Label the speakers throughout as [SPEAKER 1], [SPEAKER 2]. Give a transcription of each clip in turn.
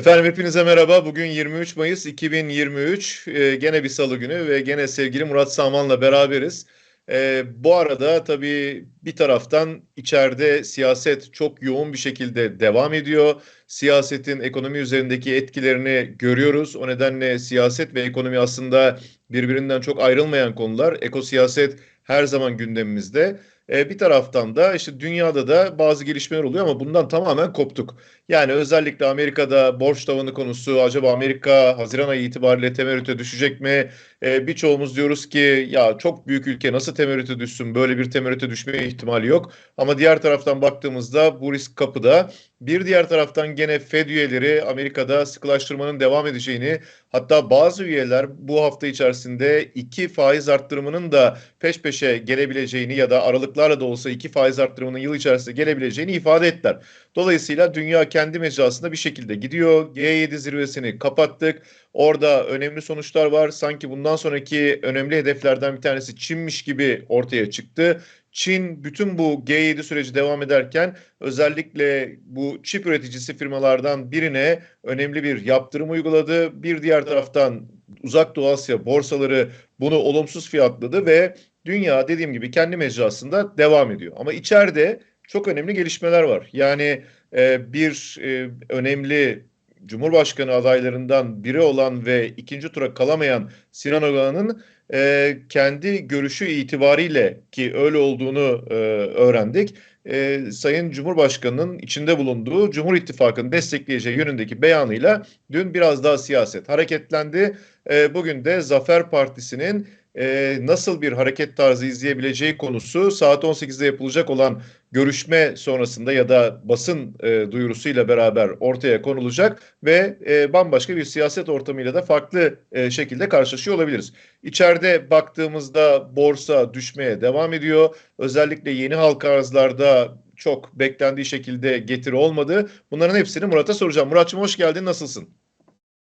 [SPEAKER 1] Efendim hepinize merhaba. Bugün 23 Mayıs 2023. Ee, gene bir salı günü ve gene sevgili Murat Saman'la beraberiz. Ee, bu arada tabii bir taraftan içeride siyaset çok yoğun bir şekilde devam ediyor. Siyasetin ekonomi üzerindeki etkilerini görüyoruz. O nedenle siyaset ve ekonomi aslında birbirinden çok ayrılmayan konular. Ekosiyaset her zaman gündemimizde. Ee, bir taraftan da işte dünyada da bazı gelişmeler oluyor ama bundan tamamen koptuk. Yani özellikle Amerika'da borç tavanı konusu acaba Amerika Haziran ayı itibariyle temerrüte düşecek mi? Ee, birçoğumuz diyoruz ki ya çok büyük ülke nasıl temerrüte düşsün? Böyle bir temerrüte düşmeye ihtimali yok. Ama diğer taraftan baktığımızda bu risk kapıda. Bir diğer taraftan gene Fed üyeleri Amerika'da sıkılaştırmanın devam edeceğini hatta bazı üyeler bu hafta içerisinde iki faiz arttırımının da peş peşe gelebileceğini ya da aralıklarla da olsa iki faiz arttırımının yıl içerisinde gelebileceğini ifade ettiler. Dolayısıyla dünya kendi mecrasında bir şekilde gidiyor. G7 zirvesini kapattık. Orada önemli sonuçlar var. Sanki bundan sonraki önemli hedeflerden bir tanesi Çin'miş gibi ortaya çıktı. Çin bütün bu G7 süreci devam ederken özellikle bu çip üreticisi firmalardan birine önemli bir yaptırım uyguladı. Bir diğer taraftan Uzak Doğu Asya borsaları bunu olumsuz fiyatladı ve dünya dediğim gibi kendi mecrasında devam ediyor. Ama içeride çok önemli gelişmeler var. Yani e, bir e, önemli Cumhurbaşkanı adaylarından biri olan ve ikinci tura kalamayan Sinan Oğan'ın e, kendi görüşü itibariyle ki öyle olduğunu e, öğrendik. E, Sayın Cumhurbaşkanı'nın içinde bulunduğu Cumhur İttifakı'nı destekleyeceği yönündeki beyanıyla dün biraz daha siyaset hareketlendi. E, bugün de Zafer Partisi'nin e, nasıl bir hareket tarzı izleyebileceği konusu saat 18'de yapılacak olan görüşme sonrasında ya da basın e, duyurusuyla beraber ortaya konulacak ve e, bambaşka bir siyaset ortamıyla da farklı e, şekilde karşılaşıyor olabiliriz. İçeride baktığımızda borsa düşmeye devam ediyor. Özellikle yeni halka arzlarda çok beklendiği şekilde getiri olmadı. Bunların hepsini Murat'a soracağım. Murat'cığım hoş geldin. Nasılsın?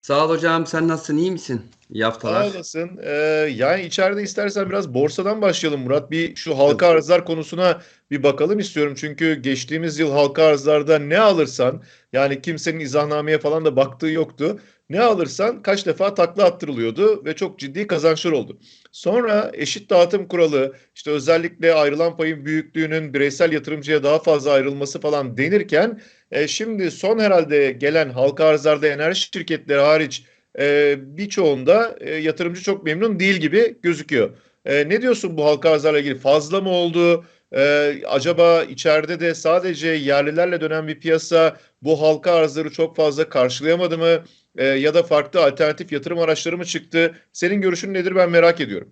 [SPEAKER 2] Sağ ol hocam. Sen nasılsın? İyi misin? İyi haftalar.
[SPEAKER 1] Sağ olasın. Ee, yani içeride istersen biraz borsadan başlayalım Murat. Bir şu halka arzlar konusuna bir bakalım istiyorum. Çünkü geçtiğimiz yıl halka arzlarda ne alırsan yani kimsenin izahnameye falan da baktığı yoktu. Ne alırsan kaç defa takla attırılıyordu ve çok ciddi kazançlar oldu. Sonra eşit dağıtım kuralı, işte özellikle ayrılan payın büyüklüğünün bireysel yatırımcıya daha fazla ayrılması falan denirken e, şimdi son herhalde gelen halka arzlarda enerji şirketleri hariç e, birçoğunda e, yatırımcı çok memnun değil gibi gözüküyor. E, ne diyorsun bu halka arzlarla ilgili? Fazla mı oldu? E, acaba içeride de sadece yerlilerle dönen bir piyasa bu halka arzları çok fazla karşılayamadı mı? E, ya da farklı alternatif yatırım araçları mı çıktı? Senin görüşün nedir ben merak ediyorum.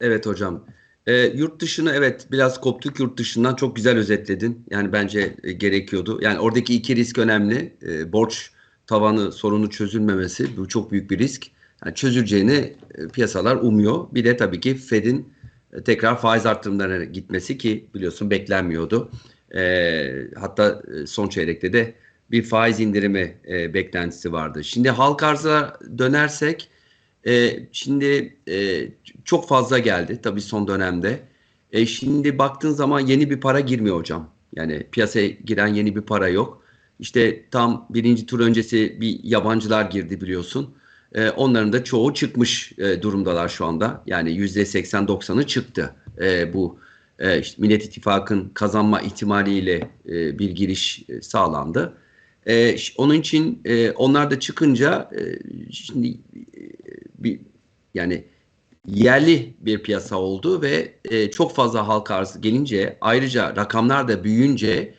[SPEAKER 2] Evet hocam. E, yurt dışını evet biraz koptuk yurt dışından çok güzel özetledin. Yani bence e, gerekiyordu. Yani oradaki iki risk önemli. E, borç tavanı sorunu çözülmemesi bu çok büyük bir risk. Yani çözüleceğini e, piyasalar umuyor. Bir de tabii ki Fed'in e, tekrar faiz artırımlarına gitmesi ki biliyorsun beklenmiyordu. E, hatta son çeyrekte de bir faiz indirimi e, beklentisi vardı. Şimdi halk arza dönersek e, şimdi e, çok fazla geldi tabii son dönemde. E, şimdi baktığın zaman yeni bir para girmiyor hocam. Yani piyasaya giren yeni bir para yok. İşte tam birinci tur öncesi bir yabancılar girdi biliyorsun. E, onların da çoğu çıkmış e, durumdalar şu anda. Yani yüzde 80-90'ı çıktı e, bu e, işte Millet İttifakı'nın kazanma ihtimaliyle e, bir giriş e, sağlandı. E, onun için e, onlar da çıkınca e, şimdi e, bir yani yerli bir piyasa oldu ve e, çok fazla halk arzı gelince ayrıca rakamlar da büyüyünce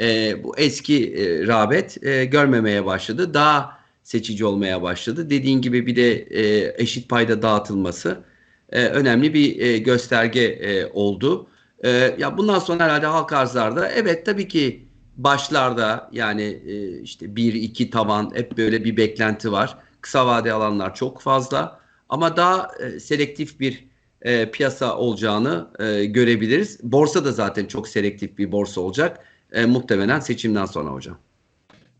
[SPEAKER 2] e, bu eski e, rağbet e, görmemeye başladı. Daha seçici olmaya başladı. Dediğin gibi bir de e, eşit payda dağıtılması e, önemli bir e, gösterge e, oldu. E, ya bundan sonra herhalde halk arzlarda evet tabii ki başlarda yani e, işte bir iki tavan hep böyle bir beklenti var. Kısa vade alanlar çok fazla ama daha e, selektif bir e, piyasa olacağını e, görebiliriz. Borsa da zaten çok selektif bir borsa olacak. E, muhtemelen seçimden sonra hocam.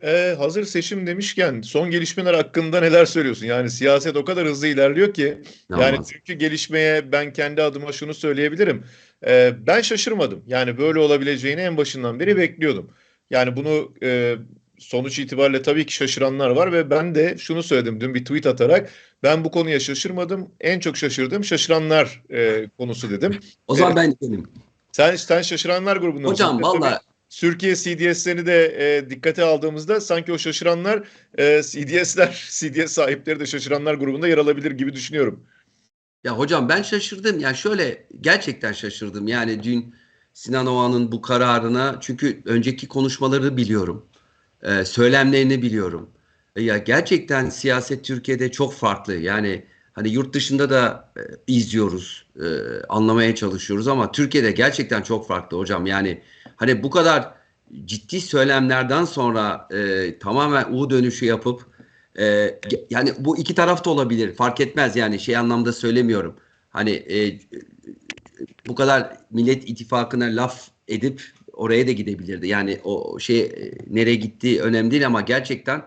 [SPEAKER 1] Ee, hazır seçim demişken son gelişmeler hakkında neler söylüyorsun? Yani siyaset o kadar hızlı ilerliyor ki yani
[SPEAKER 2] Anladım.
[SPEAKER 1] çünkü gelişmeye ben kendi adıma şunu söyleyebilirim. Ee, ben şaşırmadım. Yani böyle olabileceğini en başından beri bekliyordum. Yani bunu e, sonuç itibariyle tabii ki şaşıranlar var ve ben de şunu söyledim dün bir tweet atarak ben bu konuya şaşırmadım. En çok şaşırdığım şaşıranlar e, konusu dedim.
[SPEAKER 2] O zaman ben benim.
[SPEAKER 1] Sen sen şaşıranlar grubundan.
[SPEAKER 2] Hocam valla
[SPEAKER 1] Türkiye CDS'lerini de e, dikkate aldığımızda sanki o şaşıranlar e, CDS'ler, CDS sahipleri de şaşıranlar grubunda yer alabilir gibi düşünüyorum.
[SPEAKER 2] Ya hocam ben şaşırdım. Ya şöyle gerçekten şaşırdım. Yani dün Sinan Oğan'ın bu kararına çünkü önceki konuşmaları biliyorum. Ee, söylemlerini biliyorum. E, ya gerçekten siyaset Türkiye'de çok farklı. Yani hani yurt dışında da e, izliyoruz, e, anlamaya çalışıyoruz ama Türkiye'de gerçekten çok farklı hocam. Yani hani bu kadar ciddi söylemlerden sonra e, tamamen U dönüşü yapıp e, yani bu iki taraf da olabilir. Fark etmez yani şey anlamda söylemiyorum. Hani e, bu kadar Millet İttifakı'na laf edip oraya da gidebilirdi. Yani o şey e, nereye gittiği önemli değil ama gerçekten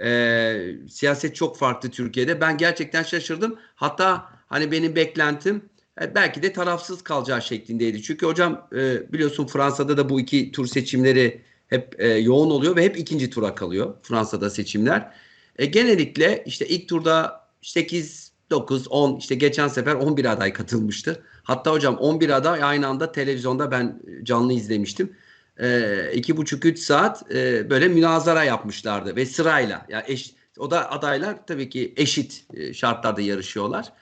[SPEAKER 2] e, siyaset çok farklı Türkiye'de. Ben gerçekten şaşırdım. Hatta hani benim beklentim e, belki de tarafsız kalacağı şeklindeydi. Çünkü hocam e, biliyorsun Fransa'da da bu iki tur seçimleri hep e, yoğun oluyor ve hep ikinci tura kalıyor Fransa'da seçimler. E, genellikle işte ilk turda 8, 9, 10 işte geçen sefer 11 aday katılmıştı. Hatta hocam 11 aday aynı anda televizyonda ben canlı izlemiştim. E, iki buçuk üç saat e, böyle münazara yapmışlardı ve sırayla ya yani eş, o da adaylar tabii ki eşit e, şartlarda yarışıyorlar.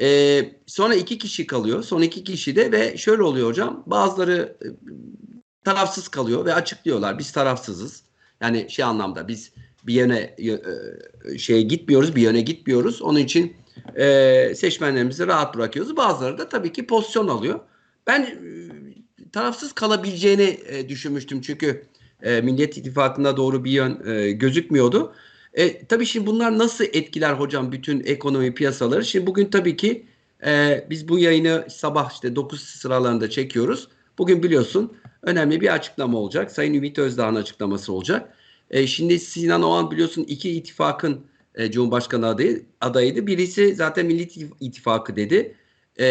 [SPEAKER 2] E, sonra iki kişi kalıyor. Son iki kişi de ve şöyle oluyor hocam. Bazıları e, tarafsız kalıyor ve açıklıyorlar. Biz tarafsızız. Yani şey anlamda biz bir yöne e, şeye gitmiyoruz, bir yöne gitmiyoruz. Onun için e, seçmenlerimizi rahat bırakıyoruz. Bazıları da tabii ki pozisyon alıyor. Ben e, tarafsız kalabileceğini e, düşünmüştüm çünkü e, Millet İttifakı'na doğru bir yön e, gözükmüyordu. E, tabii şimdi bunlar nasıl etkiler hocam bütün ekonomi piyasaları? Şimdi bugün tabii ki e, biz bu yayını sabah işte 9 sıralarında çekiyoruz. Bugün biliyorsun önemli bir açıklama olacak. Sayın Ümit Özdağ'ın açıklaması olacak. E, şimdi Sinan Oğan biliyorsun iki ittifakın e, Cumhurbaşkanı adayı, adayıydı. Birisi zaten Millet İttifakı dedi. E,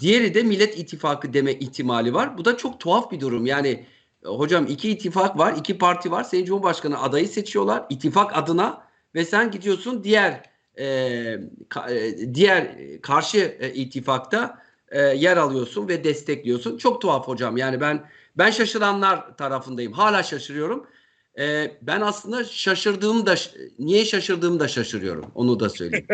[SPEAKER 2] diğeri de Millet İttifakı deme ihtimali var. Bu da çok tuhaf bir durum. Yani hocam iki ittifak var, iki parti var. Sayın Cumhurbaşkanı adayı seçiyorlar ittifak adına ve sen gidiyorsun diğer e, ka, e, diğer karşı e, ittifakta e, yer alıyorsun ve destekliyorsun. Çok tuhaf hocam. Yani ben ben şaşıranlar tarafındayım. Hala şaşırıyorum. Ee, ben aslında şaşırdığım da niye şaşırdığımı da şaşırıyorum. Onu da söyleyeyim.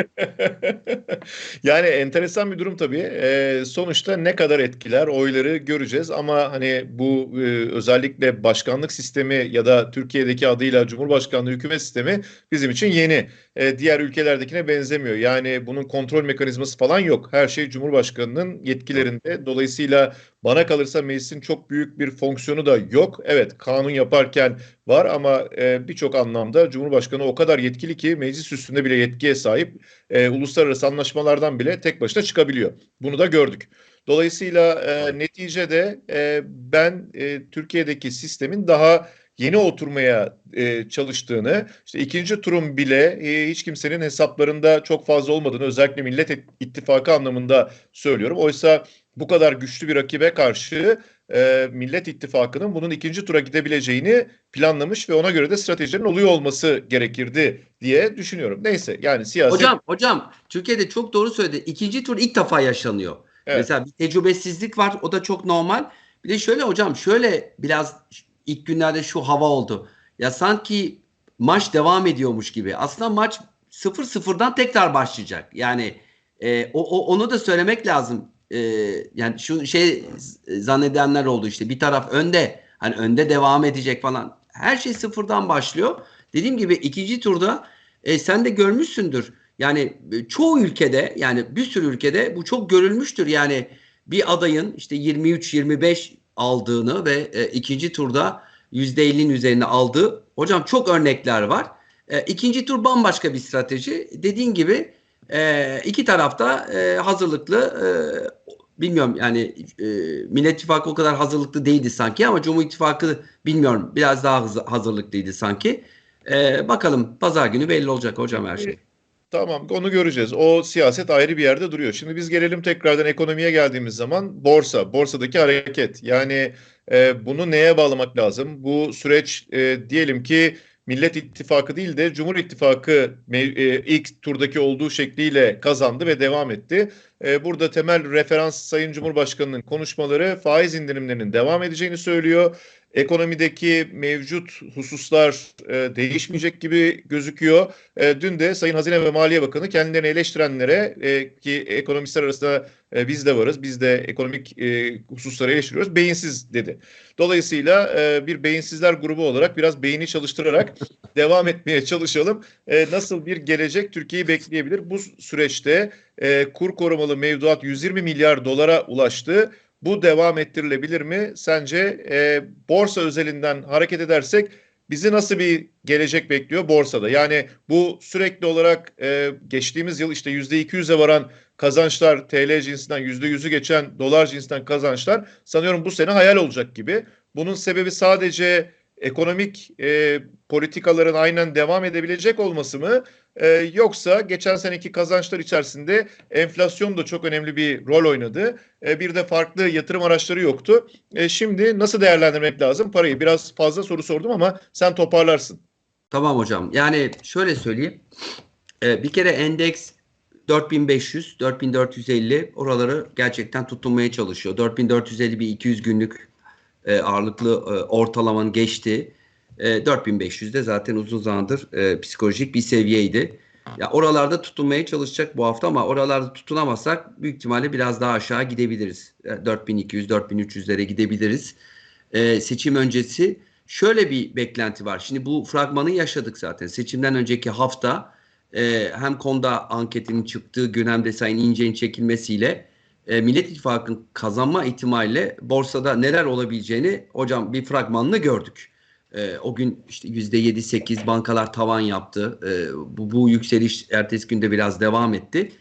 [SPEAKER 1] yani enteresan bir durum tabii. Ee, sonuçta ne kadar etkiler oyları göreceğiz ama hani bu e, özellikle başkanlık sistemi ya da Türkiye'deki adıyla Cumhurbaşkanlığı hükümet sistemi bizim için yeni. Ee, diğer ülkelerdekine benzemiyor. Yani bunun kontrol mekanizması falan yok. Her şey Cumhurbaşkanının yetkilerinde. Dolayısıyla bana kalırsa meclisin çok büyük bir fonksiyonu da yok. Evet kanun yaparken var ama e, birçok anlamda Cumhurbaşkanı o kadar yetkili ki meclis üstünde bile yetkiye sahip e, uluslararası anlaşmalardan bile tek başına çıkabiliyor. Bunu da gördük. Dolayısıyla e, neticede e, ben e, Türkiye'deki sistemin daha yeni oturmaya e, çalıştığını, işte ikinci turun bile e, hiç kimsenin hesaplarında çok fazla olmadığını özellikle Millet İttifakı anlamında söylüyorum. Oysa bu kadar güçlü bir rakibe karşı e, Millet İttifakı'nın bunun ikinci tura gidebileceğini planlamış ve ona göre de stratejilerin oluyor olması gerekirdi diye düşünüyorum. Neyse yani siyaset...
[SPEAKER 2] Hocam, hocam Türkiye'de çok doğru söyledi. İkinci tur ilk defa yaşanıyor. Evet. Mesela bir tecrübesizlik var o da çok normal. Bir de şöyle hocam şöyle biraz ilk günlerde şu hava oldu. Ya sanki maç devam ediyormuş gibi. Aslında maç 0-0'dan tekrar başlayacak. Yani e, o, o onu da söylemek lazım. E, yani şu şey zannedenler oldu işte bir taraf önde hani önde devam edecek falan. Her şey sıfırdan başlıyor. Dediğim gibi ikinci turda e, sen de görmüşsündür. Yani e, çoğu ülkede yani bir sürü ülkede bu çok görülmüştür. Yani bir adayın işte 23-25 aldığını ve e, ikinci turda %50'nin üzerine aldığı hocam çok örnekler var. E, ikinci tur bambaşka bir strateji. Dediğin gibi e, iki tarafta e, hazırlıklı e, bilmiyorum yani e, Millet İttifakı o kadar hazırlıklı değildi sanki ama Cumhur İttifakı bilmiyorum biraz daha hazırlıklıydı sanki. E, bakalım pazar günü belli olacak hocam her şey.
[SPEAKER 1] Tamam onu göreceğiz. O siyaset ayrı bir yerde duruyor. Şimdi biz gelelim tekrardan ekonomiye geldiğimiz zaman borsa, borsadaki hareket. Yani e, bunu neye bağlamak lazım? Bu süreç e, diyelim ki Millet İttifakı değil de Cumhur İttifakı e, ilk turdaki olduğu şekliyle kazandı ve devam etti. E, burada temel referans Sayın Cumhurbaşkanı'nın konuşmaları faiz indirimlerinin devam edeceğini söylüyor. Ekonomideki mevcut hususlar e, değişmeyecek gibi gözüküyor. E, dün de Sayın Hazine ve Maliye Bakanı kendilerini eleştirenlere e, ki ekonomistler arasında e, biz de varız, biz de ekonomik e, hususları eleştiriyoruz, beyinsiz dedi. Dolayısıyla e, bir beyinsizler grubu olarak biraz beyni çalıştırarak devam etmeye çalışalım. E, nasıl bir gelecek Türkiye'yi bekleyebilir? Bu süreçte e, kur korumalı mevduat 120 milyar dolara ulaştı. Bu devam ettirilebilir mi? Sence e, borsa özelinden hareket edersek bizi nasıl bir gelecek bekliyor borsada? Yani bu sürekli olarak e, geçtiğimiz yıl işte %200'e varan kazançlar TL cinsinden %100'ü geçen dolar cinsinden kazançlar sanıyorum bu sene hayal olacak gibi. Bunun sebebi sadece ekonomik e, politikaların aynen devam edebilecek olması mı? E, yoksa geçen seneki kazançlar içerisinde enflasyon da çok önemli bir rol oynadı. E, bir de farklı yatırım araçları yoktu. E, şimdi nasıl değerlendirmek lazım parayı? Biraz fazla soru sordum ama sen toparlarsın.
[SPEAKER 2] Tamam hocam. Yani şöyle söyleyeyim. Ee, bir kere endeks 4500, 4450 oraları gerçekten tutunmaya çalışıyor. 4450 bir 200 günlük e, ağırlıklı e, ortalamanın geçti. E, 4500 de zaten uzun zamandır e, psikolojik bir seviyeydi. Ya oralarda tutunmaya çalışacak bu hafta ama oralarda tutunamazsak büyük ihtimalle biraz daha aşağı gidebiliriz. E, 4200, 4300'lere gidebiliriz. E, seçim öncesi şöyle bir beklenti var. Şimdi bu fragmanı yaşadık zaten. Seçimden önceki hafta e, hem konuda anketinin çıktığı gün hem de Sayın İnce'nin çekilmesiyle e, Millet İttifakı'nın kazanma ihtimaliyle borsada neler olabileceğini hocam bir fragmanını gördük. E, o gün işte %7-8 bankalar tavan yaptı. E, bu, bu yükseliş ertesi günde biraz devam etti.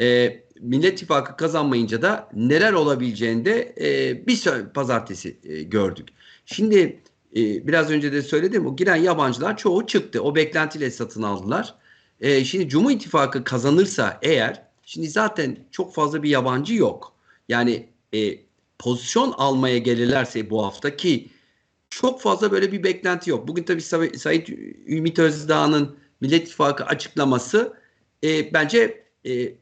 [SPEAKER 2] E, Millet İttifakı kazanmayınca da neler olabileceğini de e, bir pazartesi e, gördük. Şimdi e, biraz önce de söyledim o giren yabancılar çoğu çıktı. O beklentiyle satın aldılar. E, şimdi Cumhur İttifakı kazanırsa eğer şimdi zaten çok fazla bir yabancı yok. Yani e, pozisyon almaya gelirlerse bu hafta ki çok fazla böyle bir beklenti yok. Bugün tabii Say Sayın Ümit Özdağ'ın Millet İttifakı açıklaması e, bence e,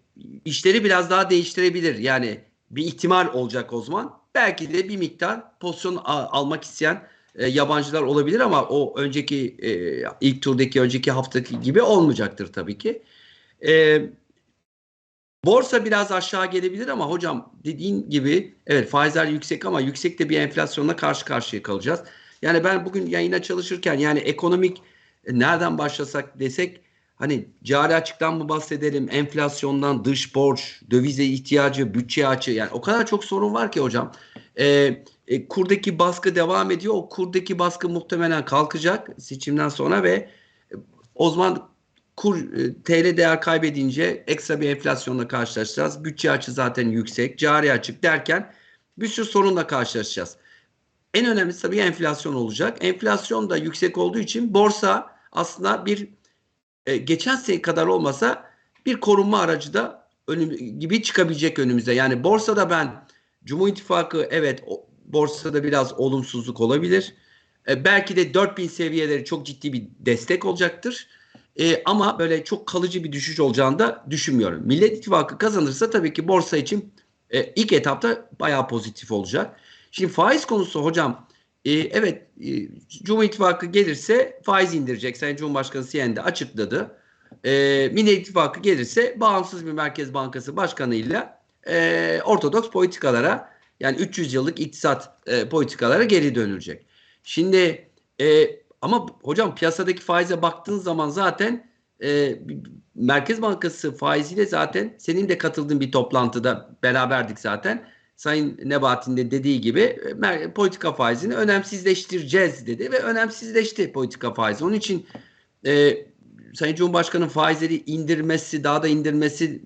[SPEAKER 2] işleri biraz daha değiştirebilir. Yani bir ihtimal olacak o zaman. Belki de bir miktar pozisyon al almak isteyen e, yabancılar olabilir ama o önceki e, ilk turdaki önceki haftaki gibi olmayacaktır tabii ki. E, borsa biraz aşağı gelebilir ama hocam dediğin gibi evet faizler yüksek ama yüksek de bir enflasyonla karşı karşıya kalacağız. Yani ben bugün yayına çalışırken yani ekonomik e, nereden başlasak desek hani cari açıktan mı bahsedelim, enflasyondan, dış borç, dövize ihtiyacı, bütçe açığı yani o kadar çok sorun var ki hocam. Ee, e, kurdaki baskı devam ediyor. O kurdaki baskı muhtemelen kalkacak seçimden sonra ve e, o zaman kur e, TL değer kaybedince ekstra bir enflasyonla karşılaşacağız. Bütçe açı zaten yüksek, cari açık derken bir sürü sorunla karşılaşacağız. En önemlisi tabii enflasyon olacak. Enflasyon da yüksek olduğu için borsa aslında bir e, geçen sene kadar olmasa bir korunma aracı da önüm, gibi çıkabilecek önümüze. Yani borsada ben Cumhur İttifakı evet o, borsada biraz olumsuzluk olabilir. E, belki de 4000 seviyeleri çok ciddi bir destek olacaktır. E, ama böyle çok kalıcı bir düşüş olacağını da düşünmüyorum. Millet İttifakı kazanırsa tabii ki borsa için e, ilk etapta bayağı pozitif olacak. Şimdi faiz konusu hocam e, evet e, Cumhur İttifakı gelirse faiz indirecek. Sayın Cumhurbaşkanı CNN'de açıkladı. E, Millet İttifakı gelirse bağımsız bir Merkez Bankası Başkanı'yla e, ortodoks politikalara yani 300 yıllık iktisat e, politikalara geri dönülecek. Şimdi e, ama hocam piyasadaki faize baktığın zaman zaten e, Merkez Bankası faiziyle zaten senin de katıldığın bir toplantıda beraberdik zaten. Sayın Nebati'nin de dediği gibi e, politika faizini önemsizleştireceğiz dedi ve önemsizleşti politika faizi. Onun için e, Sayın Cumhurbaşkanı'nın faizleri indirmesi, daha da indirmesi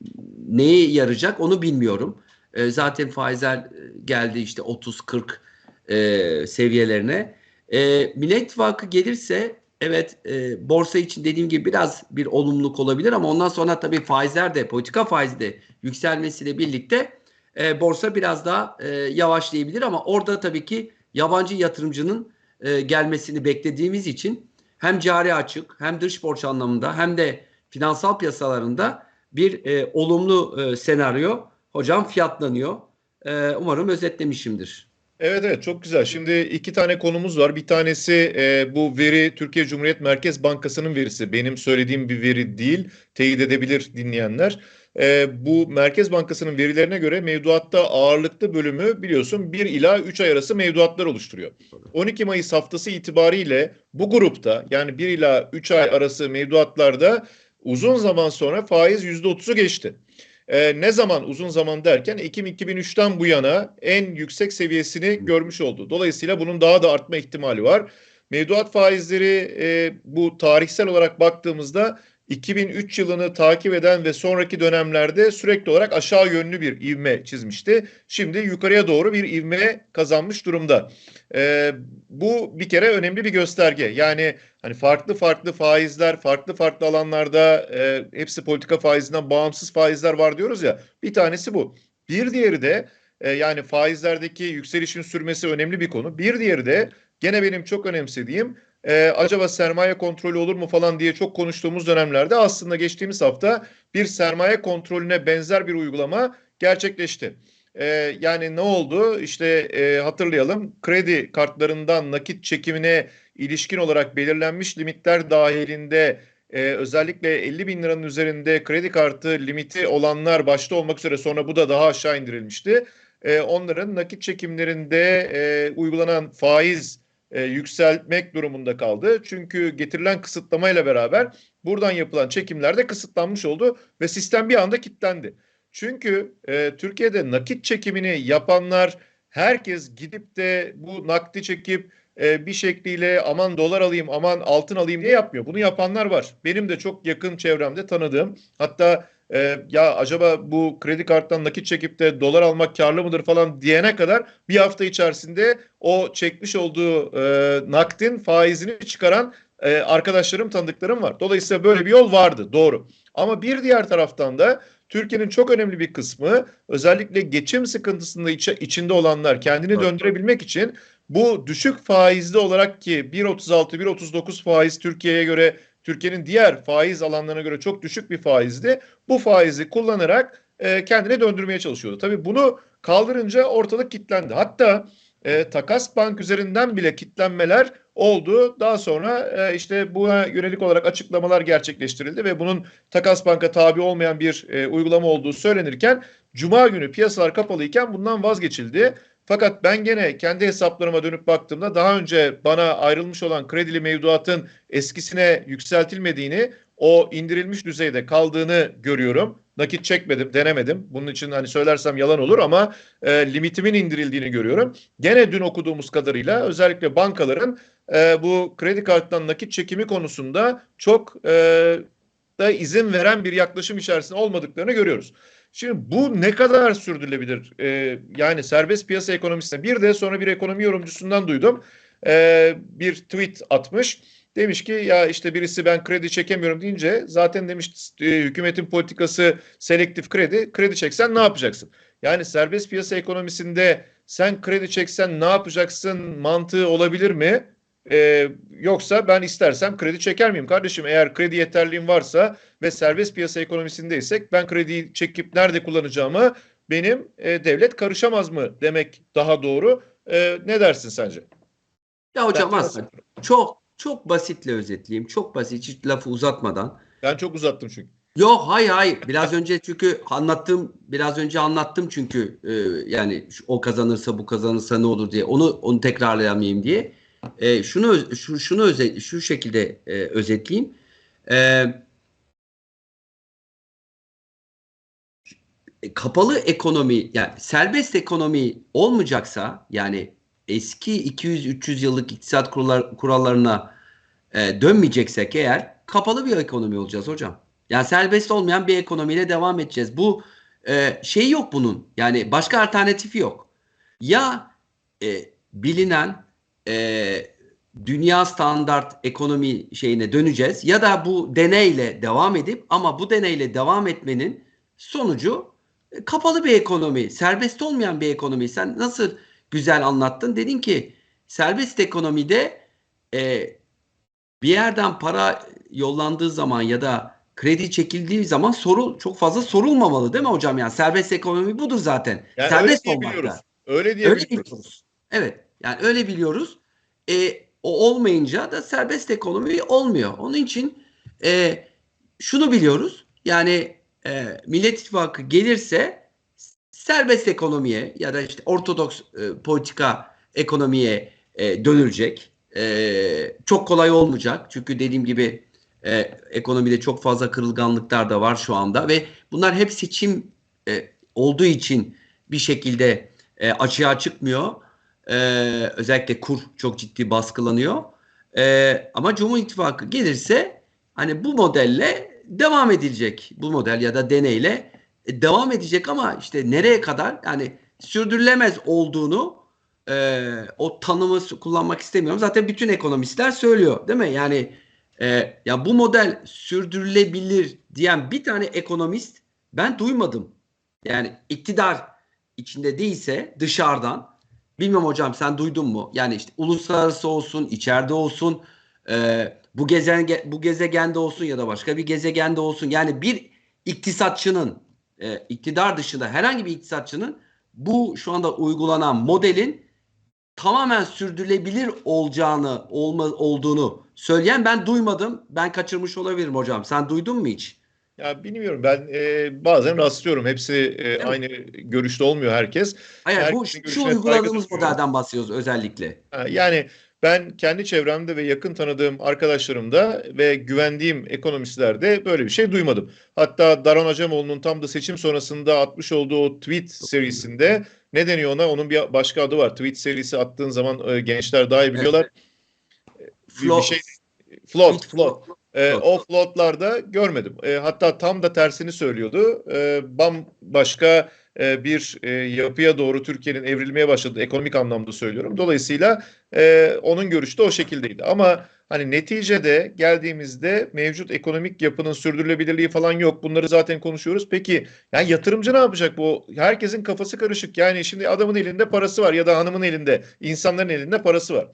[SPEAKER 2] neye yarayacak onu bilmiyorum. E, zaten faizler geldi işte 30-40 e, seviyelerine. E, Millet İttifakı gelirse evet e, borsa için dediğim gibi biraz bir olumluluk olabilir ama ondan sonra tabii faizler de politika faizi de yükselmesiyle birlikte e, borsa biraz daha e, yavaşlayabilir ama orada tabii ki yabancı yatırımcının e, gelmesini beklediğimiz için hem cari açık hem dış borç anlamında hem de finansal piyasalarında bir e, olumlu e, senaryo hocam fiyatlanıyor. E, umarım özetlemişimdir.
[SPEAKER 1] Evet evet çok güzel. Şimdi iki tane konumuz var. Bir tanesi e, bu veri Türkiye Cumhuriyet Merkez Bankası'nın verisi. Benim söylediğim bir veri değil. Teyit edebilir dinleyenler. E, bu Merkez Bankası'nın verilerine göre mevduatta ağırlıklı bölümü biliyorsun 1 ila 3 ay arası mevduatlar oluşturuyor. 12 Mayıs haftası itibariyle bu grupta yani 1 ila 3 ay arası mevduatlarda uzun zaman sonra faiz %30'u geçti. Ee, ne zaman uzun zaman derken Ekim 2003'ten bu yana en yüksek seviyesini görmüş oldu. Dolayısıyla bunun daha da artma ihtimali var. Mevduat faizleri e, bu tarihsel olarak baktığımızda 2003 yılını takip eden ve sonraki dönemlerde sürekli olarak aşağı yönlü bir ivme çizmişti. Şimdi yukarıya doğru bir ivme kazanmış durumda. Ee, bu bir kere önemli bir gösterge. Yani hani farklı farklı faizler, farklı farklı alanlarda e, hepsi politika faizinden bağımsız faizler var diyoruz ya. Bir tanesi bu. Bir diğeri de e, yani faizlerdeki yükselişin sürmesi önemli bir konu. Bir diğeri de gene benim çok önemsediğim e, acaba sermaye kontrolü olur mu falan diye çok konuştuğumuz dönemlerde aslında geçtiğimiz hafta bir sermaye kontrolüne benzer bir uygulama gerçekleşti. E, yani ne oldu? İşte e, hatırlayalım kredi kartlarından nakit çekimine ilişkin olarak belirlenmiş limitler dahilinde e, özellikle 50 bin liranın üzerinde kredi kartı limiti olanlar başta olmak üzere sonra bu da daha aşağı indirilmişti. E, onların nakit çekimlerinde e, uygulanan faiz e, yükseltmek durumunda kaldı. Çünkü getirilen kısıtlamayla beraber buradan yapılan çekimler de kısıtlanmış oldu ve sistem bir anda kilitlendi. Çünkü e, Türkiye'de nakit çekimini yapanlar herkes gidip de bu nakdi çekip e, bir şekliyle aman dolar alayım aman altın alayım diye yapmıyor. Bunu yapanlar var. Benim de çok yakın çevremde tanıdığım hatta e, ya acaba bu kredi karttan nakit çekip de dolar almak karlı mıdır falan diyene kadar bir hafta içerisinde o çekmiş olduğu e, nakdin faizini çıkaran e, arkadaşlarım tanıdıklarım var. Dolayısıyla böyle bir yol vardı doğru. Ama bir diğer taraftan da Türkiye'nin çok önemli bir kısmı özellikle geçim sıkıntısında iç, içinde olanlar kendini
[SPEAKER 2] Evet.
[SPEAKER 1] döndürebilmek için bu düşük faizli olarak ki 1.36 1.39 faiz Türkiye'ye göre Türkiye'nin diğer faiz alanlarına göre çok düşük bir faizdi. Bu faizi kullanarak e, kendine döndürmeye çalışıyordu. Tabii bunu kaldırınca ortalık kilitlendi. Hatta e, takas bank üzerinden bile kilitlenmeler oldu. Daha sonra e, işte buna yönelik olarak açıklamalar gerçekleştirildi ve bunun takas banka tabi olmayan bir e, uygulama olduğu söylenirken Cuma günü piyasalar kapalıyken bundan vazgeçildi. Fakat ben gene kendi hesaplarıma dönüp baktığımda daha önce bana ayrılmış olan kredili mevduatın eskisine yükseltilmediğini, o indirilmiş düzeyde kaldığını görüyorum. Nakit çekmedim, denemedim. Bunun için hani söylersem yalan olur ama e, limitimin indirildiğini görüyorum. Gene dün okuduğumuz kadarıyla özellikle bankaların e, bu kredi karttan nakit çekimi konusunda çok e, da izin veren bir yaklaşım içerisinde olmadıklarını görüyoruz. Şimdi bu ne kadar sürdürülebilir? Ee, yani serbest piyasa ekonomisine bir de sonra bir ekonomi yorumcusundan duydum. Ee, bir tweet atmış. Demiş ki ya işte birisi ben kredi çekemiyorum deyince zaten demiş e, hükümetin politikası selektif kredi. Kredi çeksen ne yapacaksın? Yani serbest piyasa ekonomisinde sen kredi çeksen ne yapacaksın mantığı olabilir mi? Ee, yoksa ben istersem kredi çeker miyim kardeşim? Eğer kredi yeterliğim varsa ve serbest piyasa ekonomisindeysek ben krediyi çekip nerede kullanacağımı benim e, devlet karışamaz mı demek daha doğru. E, ne dersin sence?
[SPEAKER 2] Ya hocam aslında çok çok basitle özetleyeyim. Çok basit hiç lafı uzatmadan.
[SPEAKER 1] Ben çok uzattım çünkü.
[SPEAKER 2] Yok hayır hayır. Biraz önce çünkü anlattım biraz önce anlattım çünkü e, yani şu- o kazanırsa bu kazanırsa ne olur diye onu onu tekrarlayamayayım diye. E, şunu şu şunu öze, şu şekilde e, özetleyeyim. E, kapalı ekonomi yani serbest ekonomi olmayacaksa yani eski 200-300 yıllık iktisat kurallar, kurallarına e, dönmeyeceksek eğer kapalı bir ekonomi olacağız hocam. Yani serbest olmayan bir ekonomiyle devam edeceğiz. Bu e, şey yok bunun. Yani başka alternatifi yok. Ya e, bilinen e, dünya standart ekonomi şeyine döneceğiz ya da bu deneyle devam edip ama bu deneyle devam etmenin sonucu e, kapalı bir ekonomi, serbest olmayan bir ekonomi. Sen nasıl güzel anlattın? Dedin ki serbest ekonomide e, bir yerden para yollandığı zaman ya da kredi çekildiği zaman soru çok fazla sorulmamalı değil mi hocam? Yani serbest ekonomi budur zaten.
[SPEAKER 1] Yani
[SPEAKER 2] serbest
[SPEAKER 1] öyle. Öyle
[SPEAKER 2] Öyle
[SPEAKER 1] diyebiliyoruz.
[SPEAKER 2] biliyoruz. Evet. Yani öyle biliyoruz. E, o olmayınca da serbest ekonomi olmuyor. Onun için e, şunu biliyoruz. Yani e, Millet İttifakı gelirse serbest ekonomiye ya da işte ortodoks e, politika ekonomiye e, dönülecek. E, çok kolay olmayacak. Çünkü dediğim gibi e, ekonomide çok fazla kırılganlıklar da var şu anda ve bunlar hep seçim e, olduğu için bir şekilde e, açığa çıkmıyor. E, özellikle kur çok ciddi baskılanıyor. E, ama Cumhur İttifakı gelirse hani bu modelle devam edilecek. Bu model ya da deneyle e, devam edecek ama işte nereye kadar yani sürdürülemez olduğunu e, o tanımı kullanmak istemiyorum. Zaten bütün ekonomistler söylüyor değil mi? Yani e, ya bu model sürdürülebilir diyen bir tane ekonomist ben duymadım. Yani iktidar içinde değilse dışarıdan bilmem hocam sen duydun mu? Yani işte uluslararası olsun, içeride olsun, e, bu gezegen bu gezegende olsun ya da başka bir gezegende olsun. Yani bir iktisatçının e, iktidar dışında herhangi bir iktisatçının bu şu anda uygulanan modelin tamamen sürdürülebilir olacağını olma, olduğunu söyleyen ben duymadım. Ben kaçırmış olabilirim hocam. Sen duydun mu hiç?
[SPEAKER 1] Ya bilmiyorum ben e, bazen rastlıyorum. Hepsi e, aynı görüşte olmuyor herkes.
[SPEAKER 2] Hayır bu şu uyguladığımız modelden bahsediyoruz özellikle.
[SPEAKER 1] Ha, Yani ben kendi çevremde ve yakın tanıdığım arkadaşlarımda ve güvendiğim ekonomistlerde böyle bir şey duymadım. Hatta Daron Acemoğlu'nun tam da seçim sonrasında atmış olduğu o tweet serisinde ne deniyor ona? Onun bir başka adı var. Tweet serisi attığın zaman e, gençler daha iyi biliyorlar. Bir, bir
[SPEAKER 2] Flo-
[SPEAKER 1] şey float, float. E, o floatlarda görmedim. E, hatta tam da tersini söylüyordu. E, bambaşka e, bir e, yapıya doğru Türkiye'nin evrilmeye başladı. Ekonomik anlamda söylüyorum. Dolayısıyla e, onun görüşü de o şekildeydi. Ama hani neticede geldiğimizde mevcut ekonomik yapının sürdürülebilirliği falan yok. Bunları zaten konuşuyoruz. Peki yani yatırımcı ne yapacak bu? Herkesin kafası karışık. Yani şimdi adamın elinde parası var ya da hanımın elinde, insanların elinde parası var.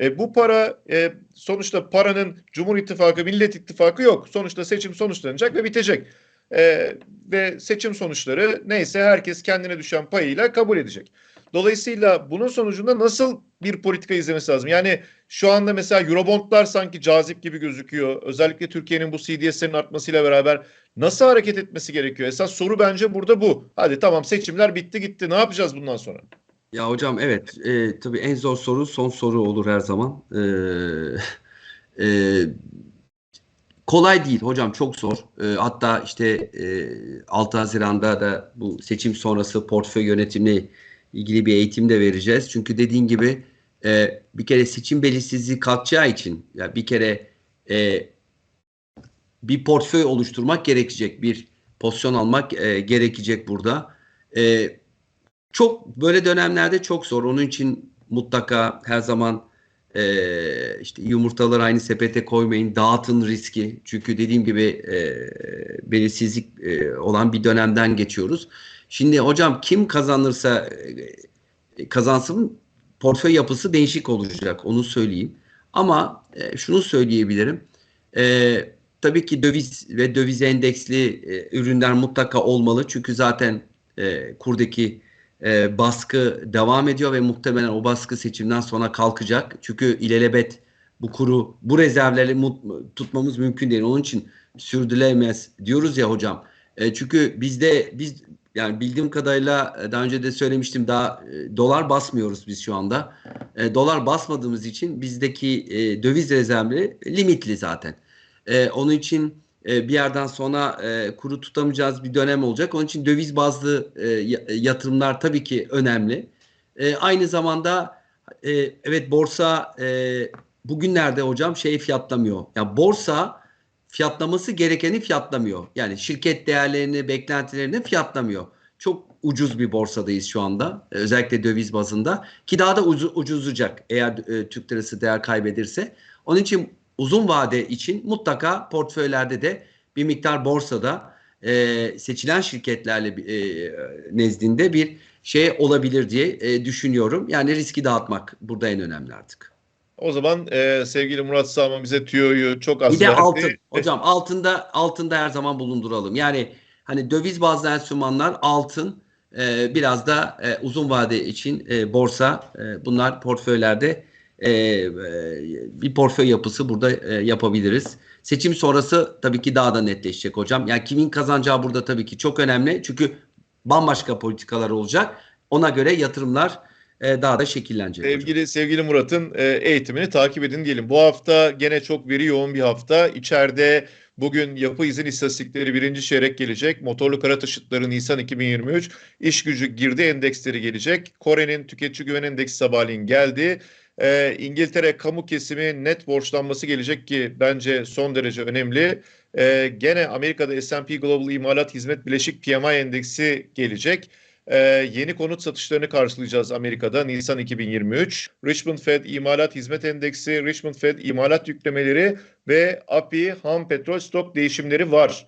[SPEAKER 1] E, bu para e, sonuçta paranın Cumhur İttifakı, Millet İttifakı yok. Sonuçta seçim sonuçlanacak ve bitecek. E, ve seçim sonuçları neyse herkes kendine düşen payıyla kabul edecek. Dolayısıyla bunun sonucunda nasıl bir politika izlemesi lazım? Yani şu anda mesela Eurobondlar sanki cazip gibi gözüküyor. Özellikle Türkiye'nin bu CDS'lerin artmasıyla beraber nasıl hareket etmesi gerekiyor? Esas soru bence burada bu. Hadi tamam seçimler bitti gitti. Ne yapacağız bundan sonra?
[SPEAKER 2] Ya hocam evet e, tabii en zor soru son soru olur her zaman. E, e, kolay değil hocam çok zor. E, hatta işte e, 6 Haziran'da da bu seçim sonrası portföy yönetimine ilgili bir eğitim de vereceğiz. Çünkü dediğin gibi e, bir kere seçim belirsizliği kalkacağı için ya bir kere e, bir portföy oluşturmak gerekecek. Bir pozisyon almak e, gerekecek burada. E, çok böyle dönemlerde çok zor. Onun için mutlaka her zaman e, işte yumurtaları aynı sepete koymayın, dağıtın riski. Çünkü dediğim gibi e, belirsizlik e, olan bir dönemden geçiyoruz. Şimdi hocam kim kazanırsa e, kazansın portföy yapısı değişik olacak. Onu söyleyeyim. Ama e, şunu söyleyebilirim. E, tabii ki döviz ve döviz endeksli e, ürünler mutlaka olmalı. Çünkü zaten e, kurdaki e, baskı devam ediyor ve muhtemelen o baskı seçimden sonra kalkacak. Çünkü ilelebet bu kuru, bu rezervleri tutmamız mümkün değil. Onun için sürdürülemez diyoruz ya hocam. E, çünkü bizde biz yani bildiğim kadarıyla e, daha önce de söylemiştim daha e, dolar basmıyoruz biz şu anda. E, dolar basmadığımız için bizdeki e, döviz rezervleri limitli zaten. E, onun için e, bir yerden sonra e, kuru tutamayacağız bir dönem olacak. Onun için döviz bazlı e, ya- yatırımlar tabii ki önemli. Aynı zamanda evet borsa e, bugünlerde hocam şey fiyatlamıyor. Ya borsa fiyatlaması gerekeni fiyatlamıyor. Yani şirket değerlerini, beklentilerini fiyatlamıyor. Çok ucuz bir borsadayız şu anda. Özellikle döviz bazında ki daha da ucu- ucuzlayacak eğer e, Türk lirası değer kaybederse. Onun için uzun vade için mutlaka portföylerde de bir miktar borsada e, seçilen şirketlerle e, nezdinde bir şey olabilir diye e, düşünüyorum. Yani riski dağıtmak burada en önemli artık.
[SPEAKER 1] O zaman e, sevgili Murat Sağman bize tüyoyu çok az
[SPEAKER 2] Bir de
[SPEAKER 1] verdi.
[SPEAKER 2] altın. Hocam altında altında her zaman bulunduralım. Yani hani döviz bazlı enstrümanlar altın e, biraz da e, uzun vade için e, borsa e, bunlar portföylerde e, bir portföy yapısı burada e, yapabiliriz. Seçim sonrası tabii ki daha da netleşecek hocam. Yani kimin kazanacağı burada tabii ki çok önemli. Çünkü bambaşka politikalar olacak. Ona göre yatırımlar e, daha da şekillenecek. hocam.
[SPEAKER 1] Sevgili sevgili Murat'ın e, eğitimini takip edin diyelim. Bu hafta gene çok veri yoğun bir hafta. İçeride bugün yapı izin istatistikleri birinci çeyrek gelecek. Motorlu kara taşıtları Nisan 2023. İş gücü girdi endeksleri gelecek. Kore'nin tüketici güven endeksi sabahleyin geldi. E, İngiltere kamu kesimi net borçlanması gelecek ki bence son derece önemli. E, gene Amerika'da S&P Global İmalat Hizmet Bileşik PMI endeksi gelecek. Ee, yeni konut satışlarını karşılayacağız Amerika'da Nisan 2023. Richmond Fed İmalat Hizmet Endeksi, Richmond Fed İmalat yüklemeleri ve API ham petrol stok değişimleri var.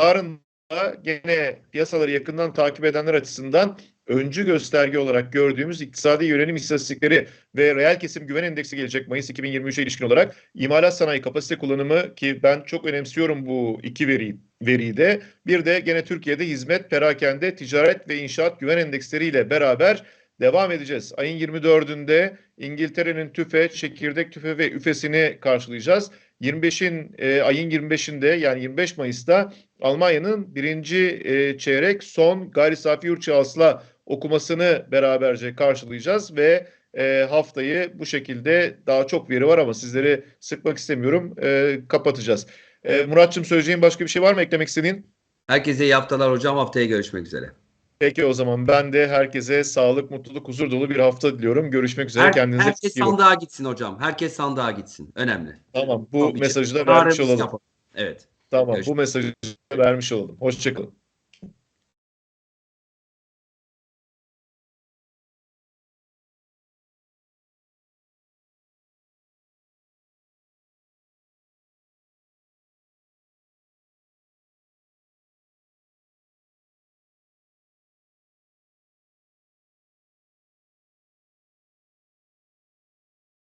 [SPEAKER 1] Yarın da gene piyasaları yakından takip edenler açısından öncü gösterge olarak gördüğümüz iktisadi yönelim istatistikleri ve reel kesim güven endeksi gelecek Mayıs 2023'e ilişkin olarak imalat sanayi kapasite kullanımı ki ben çok önemsiyorum bu iki veri, veriyi de bir de gene Türkiye'de hizmet, perakende, ticaret ve inşaat güven endeksleriyle beraber devam edeceğiz. Ayın 24'ünde İngiltere'nin tüfe, çekirdek tüfe ve üfesini karşılayacağız. 25'in e, ayın 25'inde yani 25 Mayıs'ta Almanya'nın birinci e, çeyrek son gayri safi yurt hasıla okumasını beraberce karşılayacağız ve e, haftayı bu şekilde daha çok veri var ama sizleri sıkmak istemiyorum. E, kapatacağız. E, Muratçım söyleyeceğin başka bir şey var mı eklemek istediğin?
[SPEAKER 2] Herkese iyi haftalar hocam. Haftaya görüşmek üzere.
[SPEAKER 1] Peki o zaman ben de herkese sağlık, mutluluk, huzur dolu bir hafta diliyorum. Görüşmek üzere.
[SPEAKER 2] Her-
[SPEAKER 1] Kendinize
[SPEAKER 2] herkes
[SPEAKER 1] iyi bakın.
[SPEAKER 2] sandığa gitsin hocam. Herkes sandığa gitsin. Önemli.
[SPEAKER 1] Tamam bu
[SPEAKER 2] ki.
[SPEAKER 1] mesajı da vermiş olalım.
[SPEAKER 2] yapalım. Evet.
[SPEAKER 1] Tamam
[SPEAKER 2] Görüşmek
[SPEAKER 1] bu mesajı vermiş olalım. Hoşçakalın.